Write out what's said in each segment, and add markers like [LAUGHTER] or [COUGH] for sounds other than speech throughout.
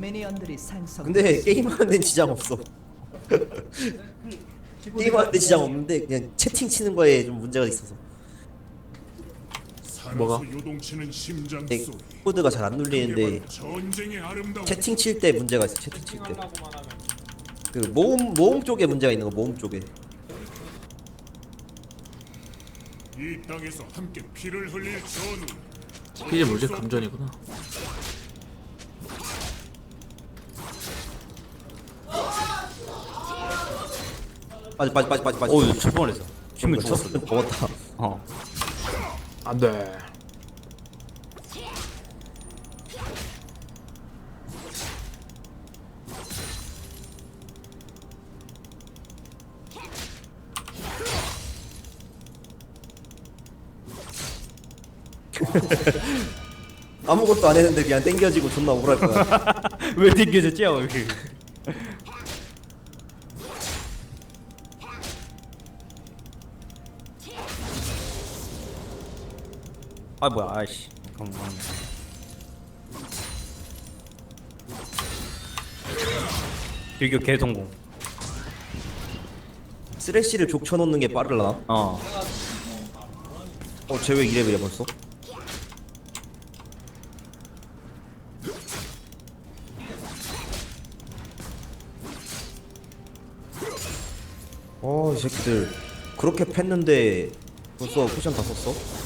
미니언들이 생성. 근데 게임하는 지장 없어. 게임하는데 지장 없는데 그냥 채팅 치는 거에 좀 문제가 있어서 뭐가? 살아서 요동치는 심장 네, 소리. 코드가 잘 안 눌리는데 전쟁의 아름다움. 채팅 칠 때 문제가 있어. 채팅 칠 때. 그 모음 모음 쪽에 문제가 있는 거 모음 쪽에. 이 땅에서 함께 피를 흘릴 전우. 이게 뭐지? 감전이구나. 빠지 빠지 빠지 빠지 빠지. 오, 칠 뻔했어. 힘을 쳤 죽었어. 먹었다. 어. 안 돼. [LAUGHS] 아무것도 안 했는데 그냥 땡겨지고 존나 억울할 거야. [LAUGHS] 왜? 어, 여기. 아 뭐야 아이씨 잠깐만 비교 개성공 쓰레쉬를 족쳐 놓는 게 빠르려나? 어 어, 쟤왜 이래 그래 벌써? 어, 이 새끼들 그렇게 팼는데 벌써 쿠션 다 썼어?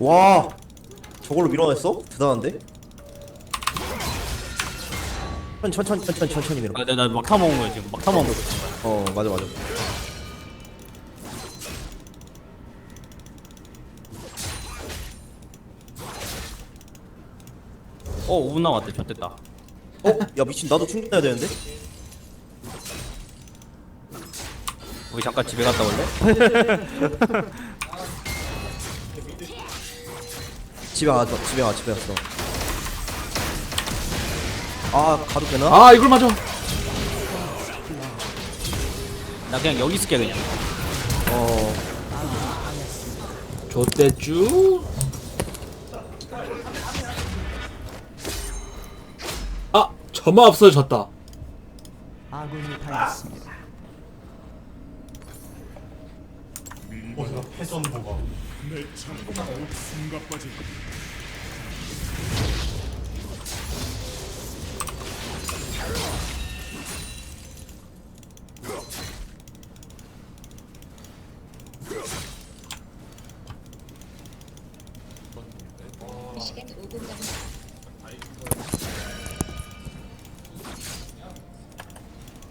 와, 저걸로 밀어냈어? 대단한데? 천천히 천천히 천천히 밀어. 아, 나, 나 막타 먹은 거야 지금 막타 먹은 거야 어 맞아 맞아 어 5분 남았대 좋됐다 어? 야 미친 나도 충전해야 되는데? 우리 잠깐 집에 갔다 올래? [LAUGHS] 집에 가서 집에 가 집에 갔어 아 가도 되나? 아 이걸 맞아. 나 그냥 여기 있을게 그냥 어 좋댔쥬. 아 점화 없어졌다. 아군이 당했습니다. 내 창고가 목숨과 빠진 시간 5분 남았습니다.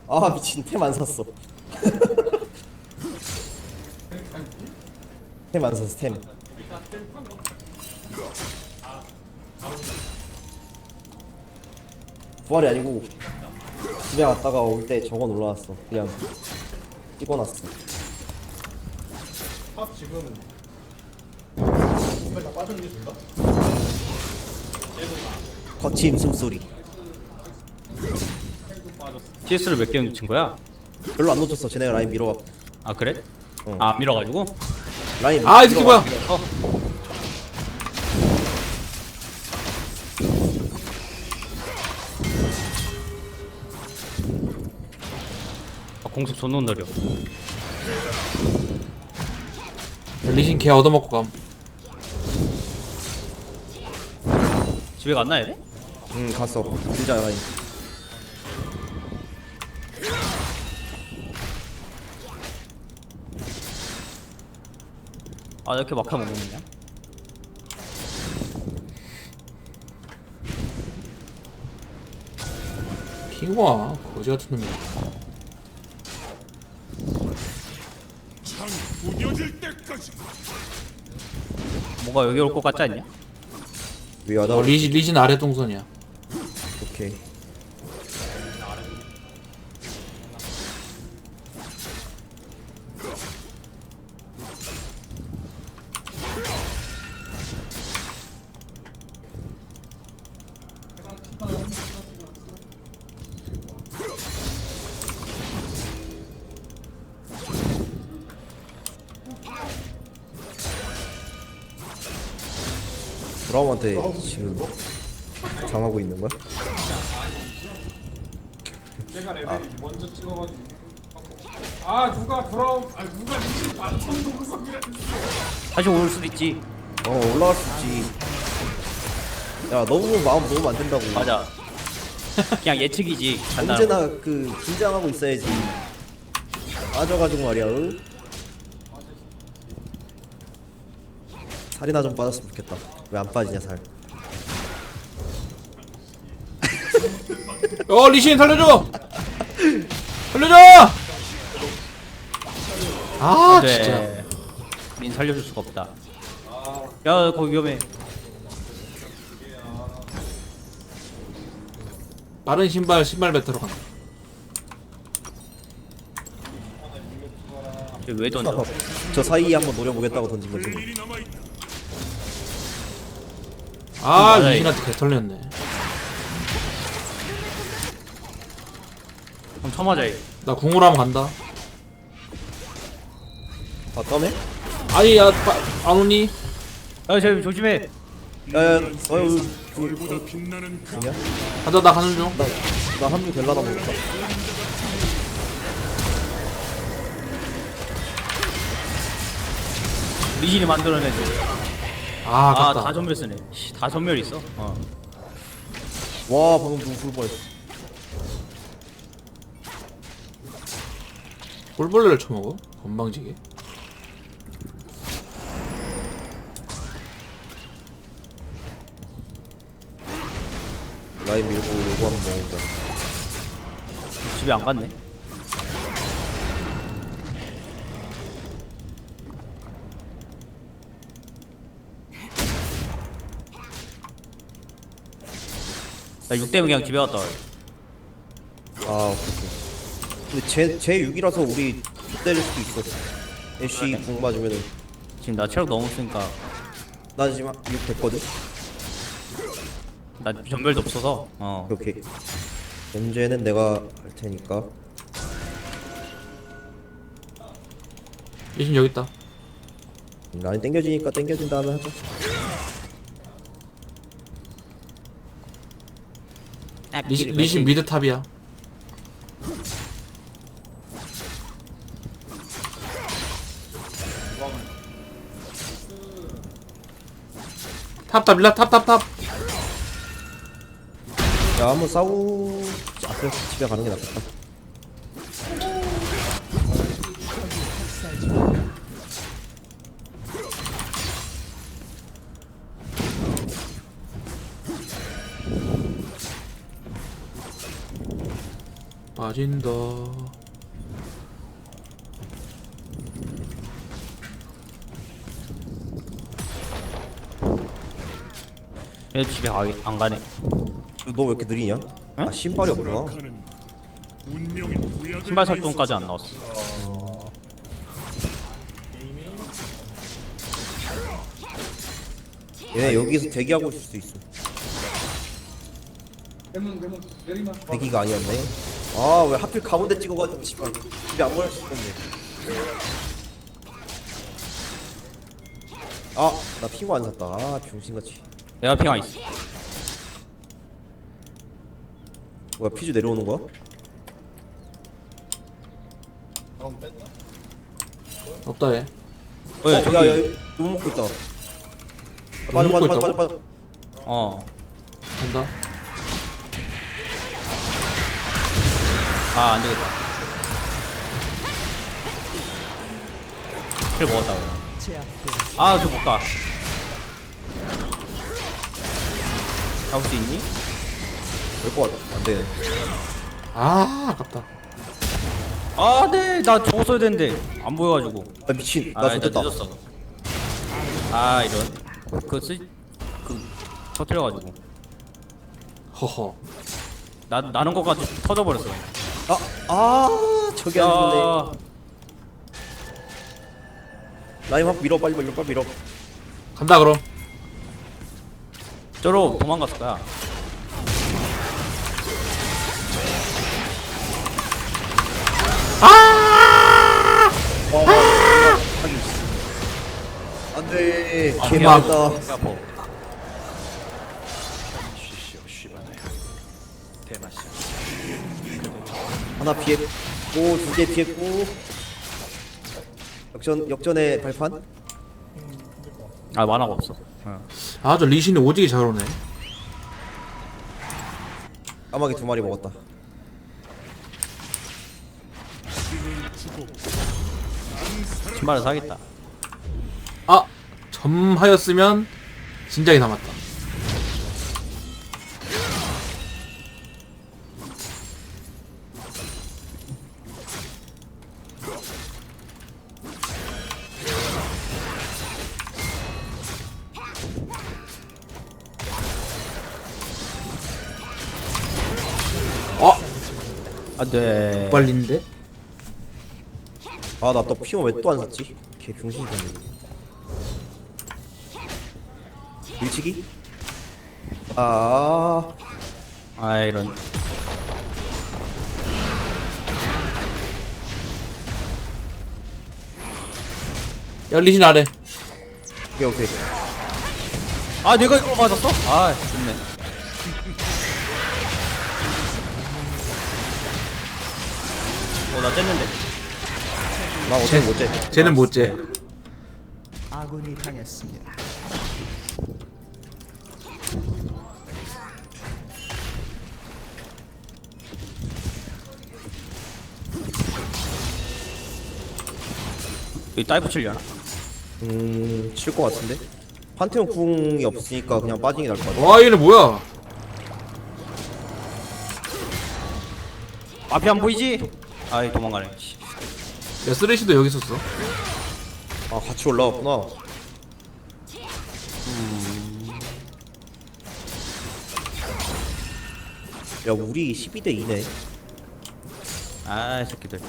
아 미친 템 안 샀어 템안 샀어 템 부활이 아니고 집에 갔다가 올 때 저거 놀라왔어 그냥 찍어놨어 거친 숨소리 TS를 몇 개 놓친 거야? 별로 안 놓쳤어 쟤네가 라인 밀어갖고 아 그래? 어. 아 밀어가지고? 라인 아이 새끼 뭐야? 어 아, 공속 존나 느려 리신 개 얻어먹고 감. 집에 갔나 얘네? 응 갔어 진짜 라인 아 이렇게 막타 먹느냐? 킹화 거지 같은 놈이야. 때까지. 뭐가 여기 올 것 같지 않냐? 위하다 어, 리신 리신 아래 동선이야. 오케이 브라움한테 지금 당하고 있는 거야? 내가 레벨이 먼저 찍어가지고 아 누가 브라운 아 누가 리신 만천 동성이라 다시 올 수도 있지. 어 올라갈 수 있지 야 너무 마음 너무 안 된다고 맞아. [LAUGHS] 그냥 예측이지. 언제나 그 긴장하고 있어야지 빠져가지고 말이야 응? 살이나 좀 빠졌으면 좋겠다 왜 안 빠지냐 살 [LAUGHS] 어 리신 살려줘 살려줘 아 네. 진짜 민 살려줄 수가 없다. 야 거기 위험해. 빠른 신발 신발 배터로 간다 왜 던져? 저 사이에 한번 노려보겠다고 던진 거지 아. 아 맞아, 리신한테 개털렸네 그럼 쳐맞아. 이. 나 궁으로 하면 간다 아 떠네? 아니 야안 오니 야, 저 조심해. 야야 어휴 세상 별보다 빛나는 그 가자 나 가는 중나 합류 될라나 모르겠다 리신이 만들어낸. 아, 아, 아깝다. 다 전멸 쓰네. 씨, 다 전멸 있어. 어. 와 방금 누구 불 뻔했어 꿀벌레를 쳐먹어? 건방지게. 라인 밀고 요거 한번 먹어보자 집에 안 갔네. 나 6대면 그냥 집에 갔다 와. 아 오케이. 근데 제, 제 6이라서 우리 때릴 수도 있어 애쉬 궁 맞으면은. 지금 나 체력 너무 쓰니까. 나 지금 6 됐거든? 나 전멸도 없어서 어. 오케이 문제는 내가 할 테니까. 리신 여기 있다. 라인 땡겨지니까 땡겨진 다음에 하자 리신, 리신 미드 탑이야. 탑탑 일라 탑탑탑. 야 한번 싸우 아 그래 집에 가는 게 낫겠다 빠진다. 얘 집에 가, 안 가네. 너 왜 이렇게 느리냐? 아 신발이 없구나. 신발 살동까지 안 나왔어. 얘네 여기서 대기하고 있을 수도 있어. 대기가 아니었네 아 왜 하필 가운데 찍어가지고 씨발 집에 안 보낼 수 있었네 아나 피고 안 샀다 아 병신같이 내가 핑하 있어 뭐야 피즈 내려오는 거야? 없다 얘. 어, 야, 저기 야 야 너무 먹고 있다 빠져 먹고 빠져 빠져 있다고? 빠져 어. 간다. 아, 안 되겠다. 킬 먹었다. 그럼. 제압되었습니다. 아, 저 못 가. 잡을 수 있니? 될거 같아 안 되네 아 아깝다. 아, 네. 나 저거 써야 되는데. 안 보여가지고. 아 미친 아, 나나 좋겠다 늦었어. 아, 이런. 그, 쓰, 그, 터트려가지고. 허허. 나, 나는 것까지 터져버렸어. 아, 아 저게 안 좋네 야, 라임 확 밀어 빨리 밀어 빨리 밀어 간다 그럼. 저로 도망갔을 거야. 안돼 아, 개 미안. 많다 아파. 하나 피했고 두 개 피했고. 역전 역전의 발판? 아 만화가 없어. 어. 아 저 리신이 오지게 잘 오네. 까마귀 두 마리 먹었다. 신발을 사겠다. 아 점하였으면 진작에 남았다 안돼 빨린데? 아 나 또 피오 왜 또 안 샀지? 개 병신이 됐네 밀치기? 아 아 이런 야 리신 아래 오케이 오케이 아 내가 이거 맞았어? 아 좋네 나 쨌는데 나 어차피 못째 쟤는 못째 아군이 당했습니다. 여기 다이브 칠려나? 음 칠 것 같은데 판테온 궁이 없으니까 그냥 빠지는 게 나을 것 같아 와 얘는 뭐야 앞이 안 보이지? 아이 도망가네. 씨. 야 쓰레쉬도 여기 있었어. 아 같이 올라왔구나. 야 우리 12대 2네. 아이 새끼들.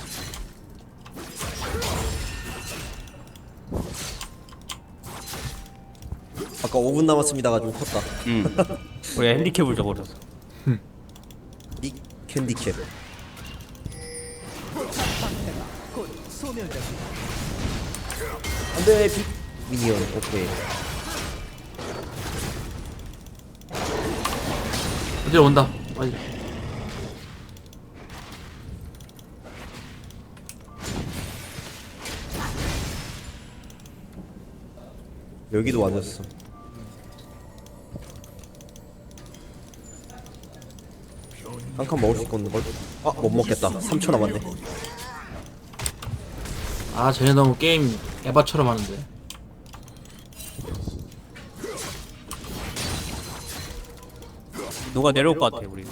아까 5분 남았습니다. 가지고 컸다. 응 우리가 핸디캡을 줘버렸어. 이 캔디캡. 곧 소멸됩니다. 안돼 빅. 미니언 오케이. 이제 온다. 빨리. 여기도 와줬어 한 칸 먹을 수 있겠는걸? 아 못 먹겠다. 3초 남았네. 아 쟤네 너무 게임 에바처럼 하는데. 누가 내려올 것 같아 우리.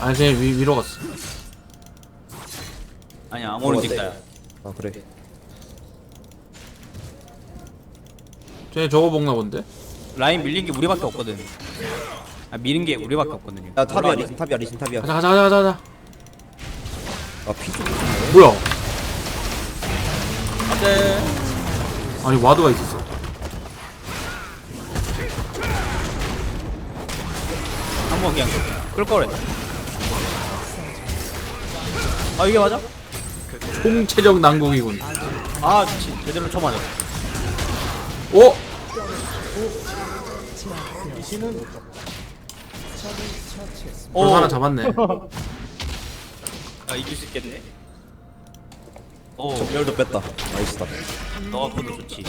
아니 그냥 위, 위로 갔어. 아니야 아무런 직다야 아 그래. 쟤네 저거 먹나 본데? 라인 밀린 게 우리밖에 없거든 아 미는 게 우리밖에 없거든요. 야 탑이야 리신 탑이야 리신 탑이야 가자 가자 가자 가자 가자 아피좀 뭐야? 안돼. 아니 와드가 있었어. 한번 그냥 끌 거래. 아 이게 맞아? 총체적 난국이군. 아 미친. 제대로 쳐맞아. 오! 오 오. 하나 잡았네. 아 이길 수 있겠네. 오. 열도 뺐다. 나이스다. 너가 코도 좋지.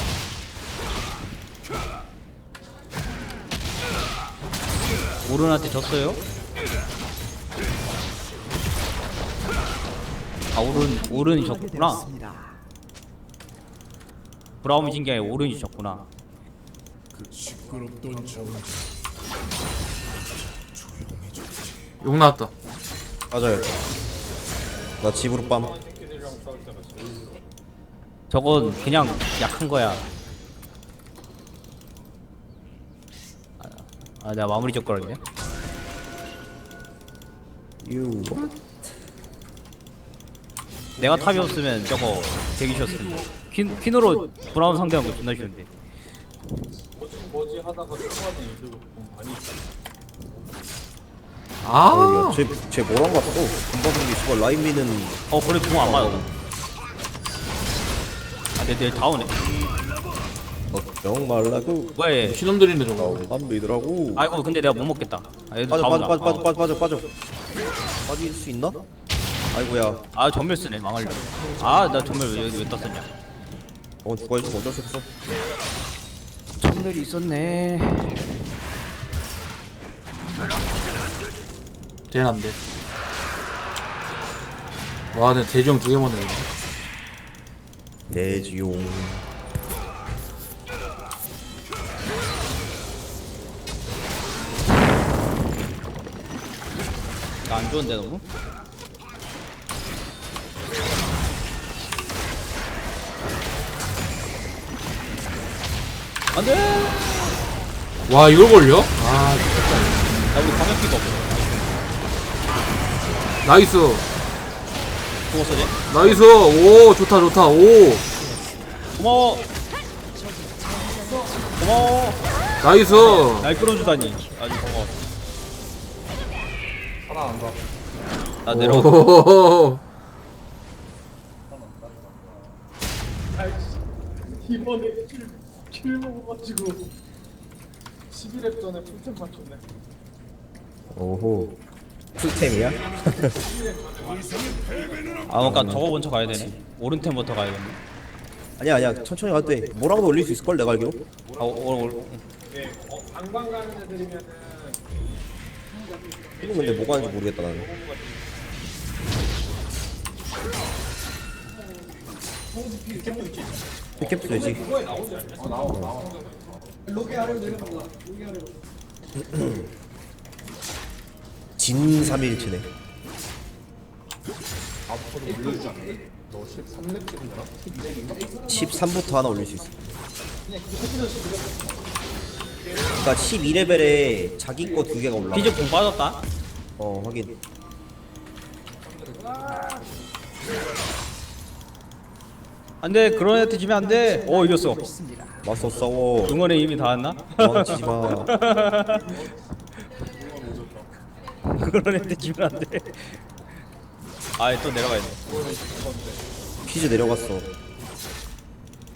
오른한테 졌어요? 아 오른 오른이 졌구나. 브라움이 진게 아니라 오른이 졌구나. 그 시끄럽던 저 욕 나왔다. 맞아요. 나 집으로 빰. 저건 그냥 약한 거야. 아, 아 내가 마무리 젓거렸네. 유. 내가 탑이었으면 저거 되기 쉬웠을 텐데 퀸, 퀸으로 브라운 상대한 거 존나 쉬운데 아. 쟤 쟤 뭐랑 갔어 금방 생기 씨발 라인 미는 어 그래 궁안 맞아. 아내 내일 다 오네 걱정 말라고 뭐야 얘 신놈들인데 저거. 난 믿으라고. 아이고 근데 내가 못 먹겠다. 아, 얘도 빠져 다 빠져 빠져 어. 빠져 빠져 빠져. 빠질 수 있나? 아이고야. 아 전멸 쓰네 망할려 아나 전멸 왜, 왜 떴었냐. 어 죽어야지 어쩔 수 없어? 전멸이 있었네 쟤는 안돼 와 근데 대지형 두개 먹네. 내지용 나안 좋은데 너무? 안돼! 와 이걸 걸려? 아 나 우리 방역기가 없어 나이스. 죽었어 쟤 나이스. 오 좋다 좋다. 오. 고마워. 고마워. 나이스. 날 끌어주다니. 아주 고마워. 하나 안 가. 나 내려가 오. 이번에 킬, 킬 먹어가지고 11렙 전에 풀템 맞췄네. 오호 풀템이야? [LAUGHS] 아 그니까 저거 먼저 가야 되네. 오른템부터 가야겠네. 아니야 아니야. 천천히 가도 돼. 뭐라고도 올릴 수 있을걸 내가 알기로? 아 오, 오, 오. 예, 어, 이거 근데 뭐가 하는지 모르겠다 나는. 캡스 되지 진 3일치네. 너 13렙 13부터 하나 올릴 수 있어. 그니까 12레벨에 자기 거 두 개가 올라가. 피즈 공 빠졌다? 어 확인. 안 돼 그런 애한테 지면 안 돼. 어 이겼어. 맞서 싸워. 응원의 힘이 닿았나? 도망치지 마 [LAUGHS] 그런 애한테 지면 안돼. 아또 내려가야 돼. 퀴즈 내려갔어.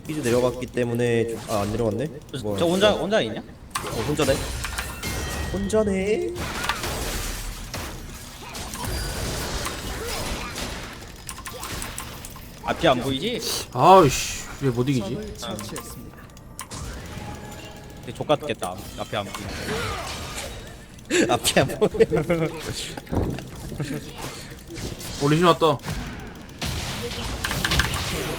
퀴즈 내려갔기 때문에 아 안 내려갔네? 뭐, 저 혼자 혼자 있냐? 어, 혼자네. 혼자네. 앞이 안 보이지? 아이씨 왜 못 이기지? 처치했습니다. 근데 족같겠다. 앞이 안 보이지 앞이 안 보여 올리신 왔다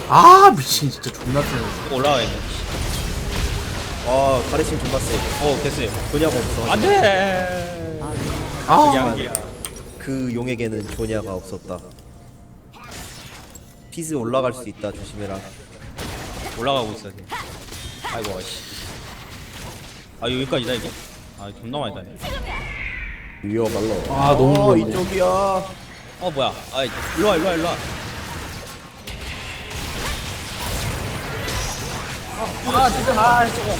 아 미친 진짜 존나 세네 올라가 있네. 아 가레신 존나 세. 어 됐어요. 조냐가 없어. 안돼! 아. 양기야. 그 용에게는 조냐가 없었다. 피즈 올라갈 수 있다. 조심해라. 올라가고 있어 지금. 아이고 씨. 아 여기까지다 이게 아 존나 많이 다네. 위어 말러 아, 너무 어. 이쪽이야. 어 뭐야. 아 일로와 일로와 일로와. 아 진짜. 아 저거.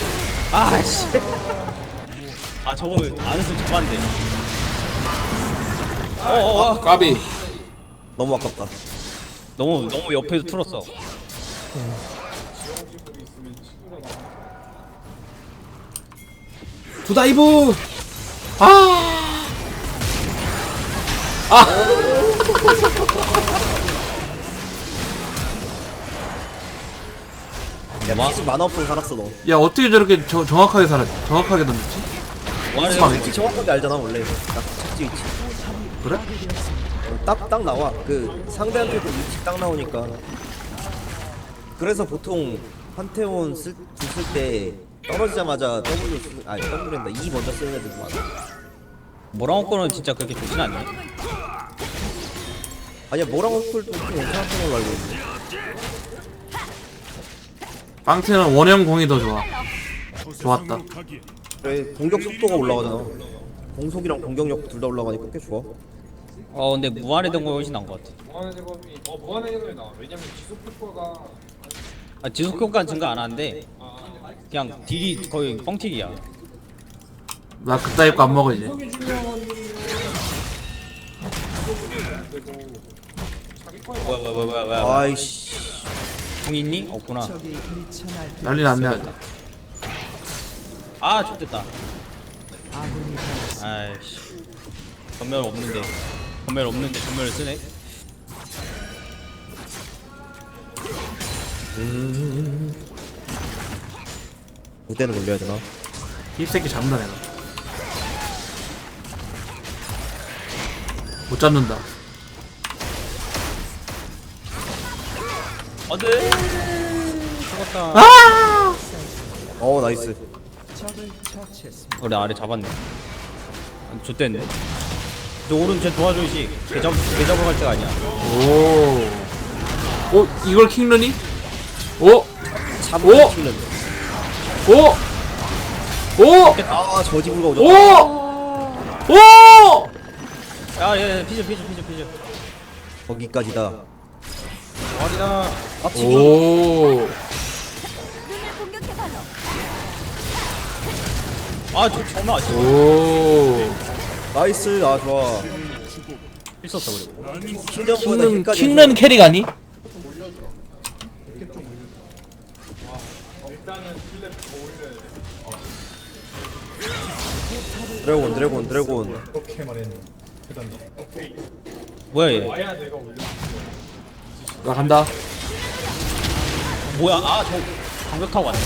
아씨. 아 저거 안 했으면 잡았는데. 어어 까비. 너무 아깝다. 너무 너무 옆에서 틀었어 두다이브. 아. 야 피즈 만화 없으면 살았어 너. 야 어떻게 저렇게 저, 정확하게 살았 정확하게 던졌지? 뭐하는 수상해. 위치 정확하게 알잖아 원래. 딱 착지 위치. 그래? 딱딱 나와. 그 상대한테도 위치 딱 나오니까. 그래서 보통 판테온 쓸, 쓸때 떨어지자마자 W 쓰, 아니 W랜다. E 먼저 쓰는 애들 많아. 모랑어 거는 진짜 그렇게 좋진 않네. 아니야 뭐랑 어플도 좀 괜찮았던 걸로 알고 있는데. 빵태는 원형 공이 더 좋아. 좋았다. 그래 공격 속도가 올라가잖아. 공속이랑 공격력 둘 다 올라가니까 꽤 좋아. 어 근데 무한의 등급이 훨씬 나은 것 같아. 무한의 대검이 어 무한의 대검이 나와. 왜냐면 지속 효과가 아, 지속 효과는 증가 안 하는데 그냥 딜이 거의 뻥튀기야. 나 그따위 거 안 먹어 이제 뭐야 뭐야 뭐야 뭐야 뭐야. 아이씨 공 있니? 없구나. 난리 났네 아 좋됐다. 아이씨. 전멸 없는데. 전멸 없는데 전멸을 쓰네. 음. 무대는 올려야 되나? 이 새끼 잡는다 내가. 못 잡는다. 안돼! 죽었다. 아! 어 나이스. 우리 아래 잡았네. 아, 좋댔네. 저 오른 쟤 도와줘야지 개 잡, 개 잡으러 갈 때가 아니야. 오. 오, 이걸 킹러니? 오, 참고 오! 킬는 오, 오, 아 저지불가 오졌다 오, 오! 야얘 피져 피져 피져 피져 거기까지다. 어디다. 앞치기 오, 아저 정말 아쉽 오. 나이스 아 좋아. 있었어 그리고. 킹전보다 킹런, 힐까지 킹런 캐릭 아니? 드래곤 드래곤 드래곤. 뭐야 얘? 나 간다. 뭐야? 아 저 방벽 타고 왔네.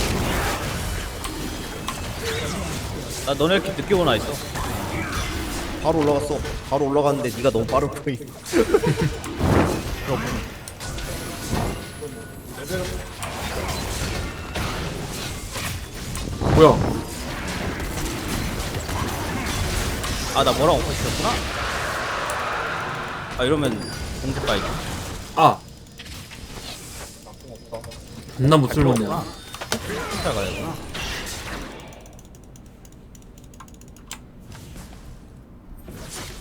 나 너네 이렇게 늦게 오나 했어. 바로 올라갔어. 바로 올라갔는데 네가 너무 빠르 보이 [LAUGHS] 뭐야? 아 나 뭐라고 먹고 있었구나 아 이러면 공격 가야지 아. 존나 못쓸모네. 진짜 가야구나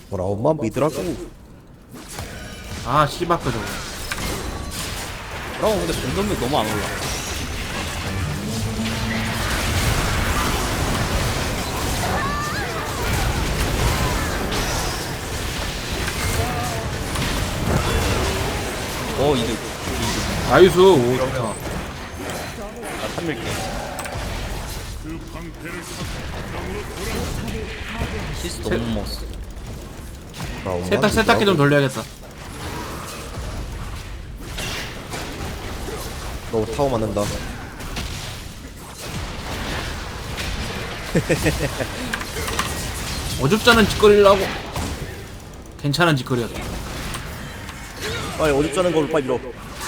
뭐라 엄마 믿으라고 아, 씨바크 저거. 그럼 근데 공격력 너무 안 올라 어 이득 나이스. 오, 좋다. 나 탐밀게 시스 너무 못 먹었어 세탁, 세탁기 좀 돌려야겠다. 너 타고 맞는다 어줍잖은 짓거리라고. 괜찮은 짓거리였다. 빨리 어줍자는 걸 빨리 밀어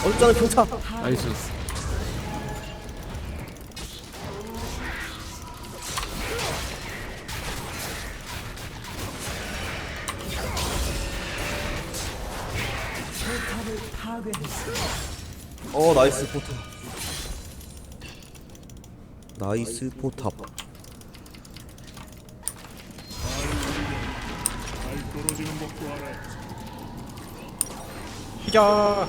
어줍자는 평타 나이스. 어 나이스 포탑. 나이스 포탑 피자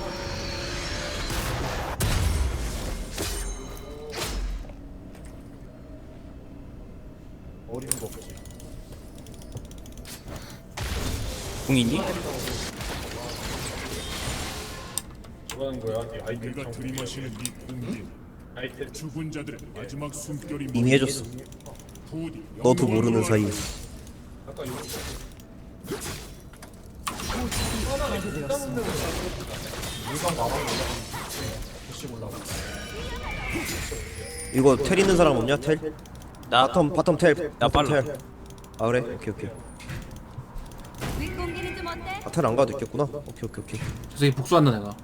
궁이니? 뭐하는 거야? 네 아이템 내가 들이마시는 네 공기. 아이템. 죽은 자들의 마지막 숨결이 이미 해줬어. 부디 너도 모르는 사이 아까 이거 이거 텔 있는 사람 없냐 텔? 나 바텀 바텀 텔 나 바텀 빨라. 텔. 아 그래? 오케이 오케이 윗공기는 좀 어때? 아 텔 안 가도 있겠구나 오케이 오케이 오케이 저 새끼 복수한다, 내가.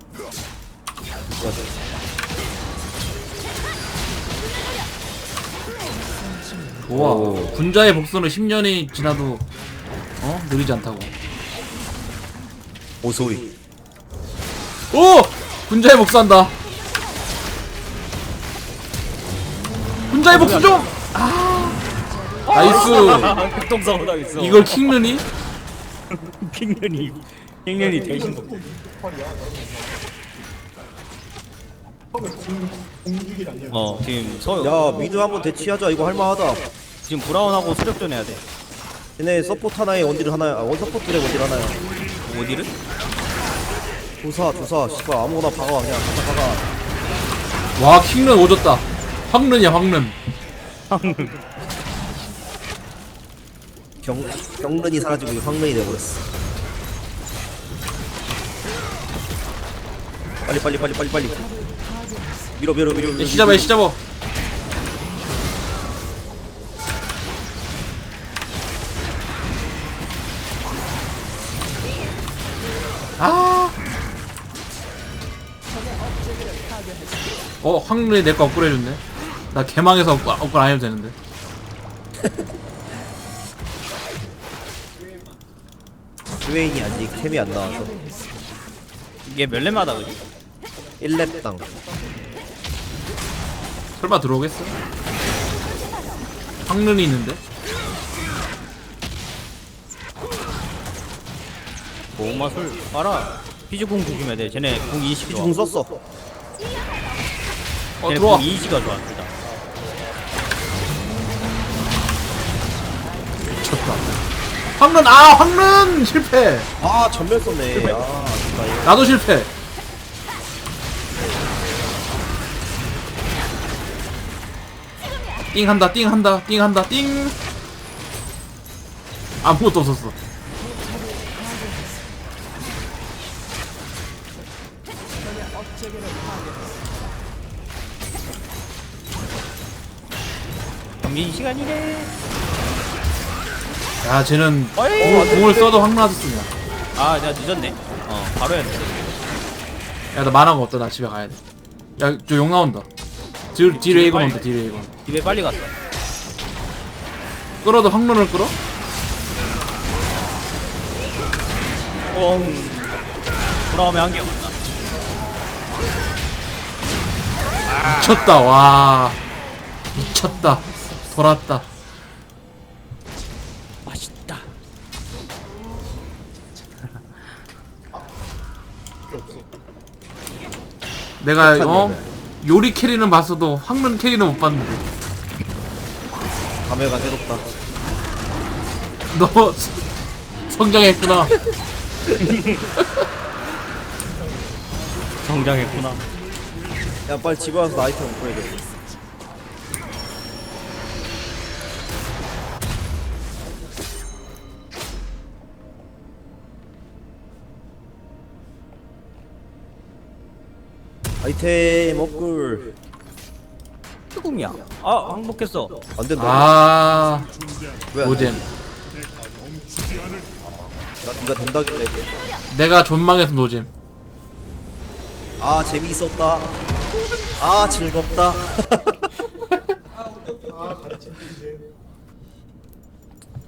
좋아. 오. 군자의 복수는 10년이 지나도, 어? 느리지 않다고. 오소리 오! 군자의 복수한다. 군자의 복수 좀! 아! 나이스! 당했어 이걸 킹르니? 킹년이 킹년이 대신 먹고 어 지금 서 야 미드 한번 대치하자 이거 할만하다 지금 브라운하고 수력전 해야 돼 얘네 서포트 하나에 원딜 하나야 아, 원 서포트에 원딜 하나야 어디를? 조사 조사. 씨발 아무거나 박아 그냥 갖다 박아. 와, 킹른 오졌다. 황른이야, 황른. 경, 경른이 사라지고 황른이 돼버렸어. 빨리 빨리 빨리 빨리 빨리. 밀어 밀어 밀어 시잡아 시잡아 아 어, 확률이 내거 업그레이드 줬네. 나 개망해서 업그, 업그레이드 안 해도 되는데. 스웨인이 아직 템이 안 나와서 이게 몇 렙마다 그지? 1렙당 설마 들어오겠어? 확률이 있는데? 보호마술 봐라 피지공 조심해야 돼 쟤네 공 20 좋아 공 썼어 어, 들어와. 공 20가 좋아 둘다 미쳤다. 확률, 아, 확률! 실패! 아 전멸 썼네 아 이거 나도 실패. 띵 한다, 띵 한다, 띵 한다, 띵. 아무것도 없었어. 경기 시간이래 야, 쟤는 어이. 공, 공을 써도 확률하도 쓰냐. 아 내가 늦었네 어 바로 해야 돼 야, 나 만화가 없다. 나 집에 가야 돼. 야, 저 용 나온다. 뒤, 뒤로 에이건 온다, 뒤로 에이건. 집에 빨리 갔어 끌어도 확률을 끌어? 어 돌아오면 한개 없나 미쳤다, 와. 미쳤다. 돌았다. 맛있다 내가, 어? 요리 캐리는 봤어도 확률 캐리는 못 봤는데. 감회가 새롭다 너 스- 성장했구나. 성장했구나 야 빨리 집에 와서 아이템 업그레이드 아이템 업글. 뜨궁이야. 아 항복했어. 안 된다. 아? 노잼. 나 니가 된다길래 내가 존망해서 노잼. 아 재미있었다. 아 즐겁다. [LAUGHS]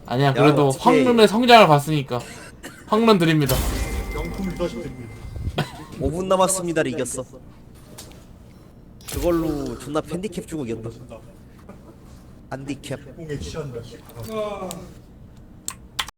아니야, 그래도 어떻게- 황룬의 성장을 봤으니까. 황룬 드립니다. 5분 [LAUGHS] 남았습니다를 이겼어 그걸로 존나 팬디캡 주고 이겼다. 한디캡. 아